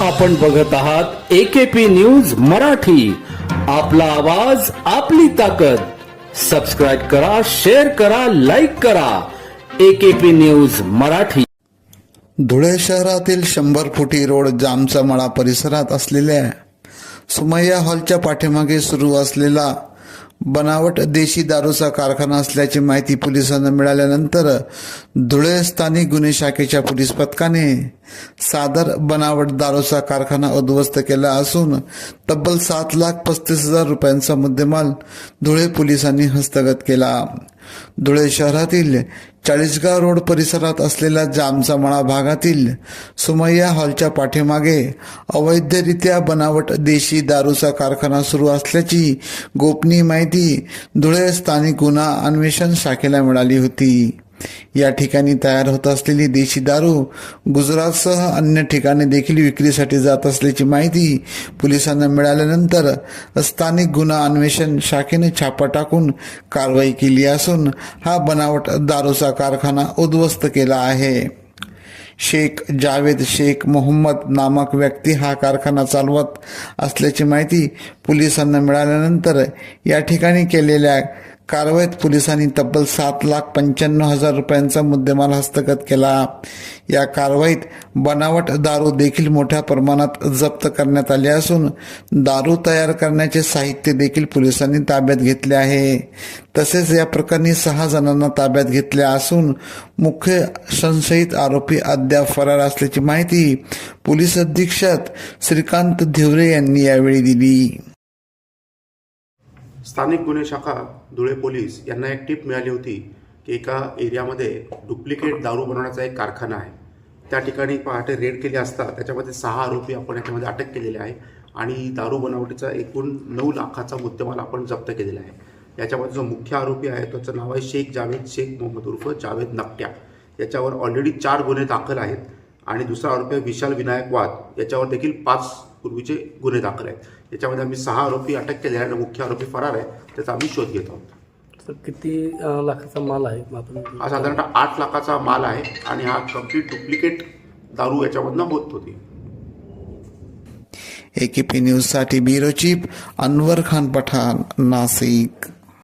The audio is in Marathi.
आपण बघत आहात एकेपी न्यूज मराठी. आपला आवाज आपली ताकद. सबस्क्राईब करा शेअर करा लाईक करा. AKP news Marathi. धुळे शहरातील शंभर फुटी रोड जामचा मळा परिसरात असलेल्या सुमय्या हॉलच्या पाठीमागे सुरू असलेला बनावट देशी दारूचा कारखाना असल्याची माहिती पोलिसांना मिळाल्यानंतर धुळे स्थानिक गुन्हे शाखेच्या पोलीस पथकाने सादर बनावट दारूचा कारखाना उद्ध्वस्त केला असून तब्बल सात लाख पस्तीस हजार रुपयांचा मुद्देमाल धुळे पोलिसांनी हस्तगत केला. धुळे शहरातील चाळीसगाव रोड परिसरात असलेल्या जामचा मळा भागातील सुमय्या हॉलच्या पाठीमागे अवैधरित्या बनावट देशी दारूचा कारखाना सुरू असल्याची गोपनीय माहिती धुळे स्थानिक गुन्हा अन्वेषण शाखेला मिळाली होती. या ठिकाणी तयार होत असलेली देशी दारू गुजरातसह अन्य ठिकाणी देखील विक्रीसाठी जात असल्याची माहिती पोलिसांना मिळाल्यानंतर स्थानिक गुन्हा अन्वेषण शाखेने छापा टाकून कारवाई केली असून हा बनावट दारूचा कारखाना उद्ध्वस्त केला आहे. शेख जावेद शेख मोहम्मद नामक व्यक्ती हा कारखाना चालवत असल्याची माहिती पोलिसांना मिळाल्यानंतर या ठिकाणी केलेल्या कारवाईत पोलिसांनी तब्बल सात लाख पंच्याण्णव हजार रुपयांचा मुद्देमाल हस्तगत केला. या कारवाईत बनावट दारू देखील मोठ्या प्रमाणात जप्त करण्यात आले असून दारू तयार करण्याचे साहित्य देखील पोलिसांनी ताब्यात घेतले आहे. तसेच या प्रकरणी सहा जणांना ताब्यात घेतले असून मुख्य संशयित आरोपी अद्याप फरार असल्याची माहिती पोलीस अधीक्षक श्रीकांत धिवरे यांनी यावेळी दिली. स्थानिक गुन्हे शाखा धुळे पोलीस यांना एक टीप मिळाली होती की एका एरियामध्ये डुप्लिकेट दारू बनवण्याचा एक कारखाना आहे. त्या ठिकाणी पहाटे रेड केले असता त्याच्यामध्ये सहा आरोपी आपण याच्यामध्ये अटक केलेले आहे आणि दारू बनावटीचा एकूण नऊ लाखाचा मुद्देमाल आपण जप्त केलेला आहे. याच्यामध्ये जो मुख्य आरोपी आहे त्याचं नाव आहे शेख जावेद शेख मोहम्मद उर्फ जावेद नकट्या. याच्यावर ऑलरेडी चार गुन्हे दाखल आहेत आणि दुसरा आरोपी आहे विशाल विनायक वाद. याच्यावर देखील पाच पूर्वीचे गुन्हे दाखल आहेत. याच्यामध्ये आम्ही सहा आरोपी अटक केले आहे आणि मुख्य आरोपी फरार आहे त्याचा आम्ही शोध घेत आहोत. तर किती लाखाचा माल आहे? आपण हा साधारणतः आठ लाखाचा माल आहे आणि हा कंप्लीट डुप्लिकेट दारू याच्यामधनं होत होती. एकेपी न्यूजसाठी ब्युरो चीफ अनवर खान पठाण नाशिक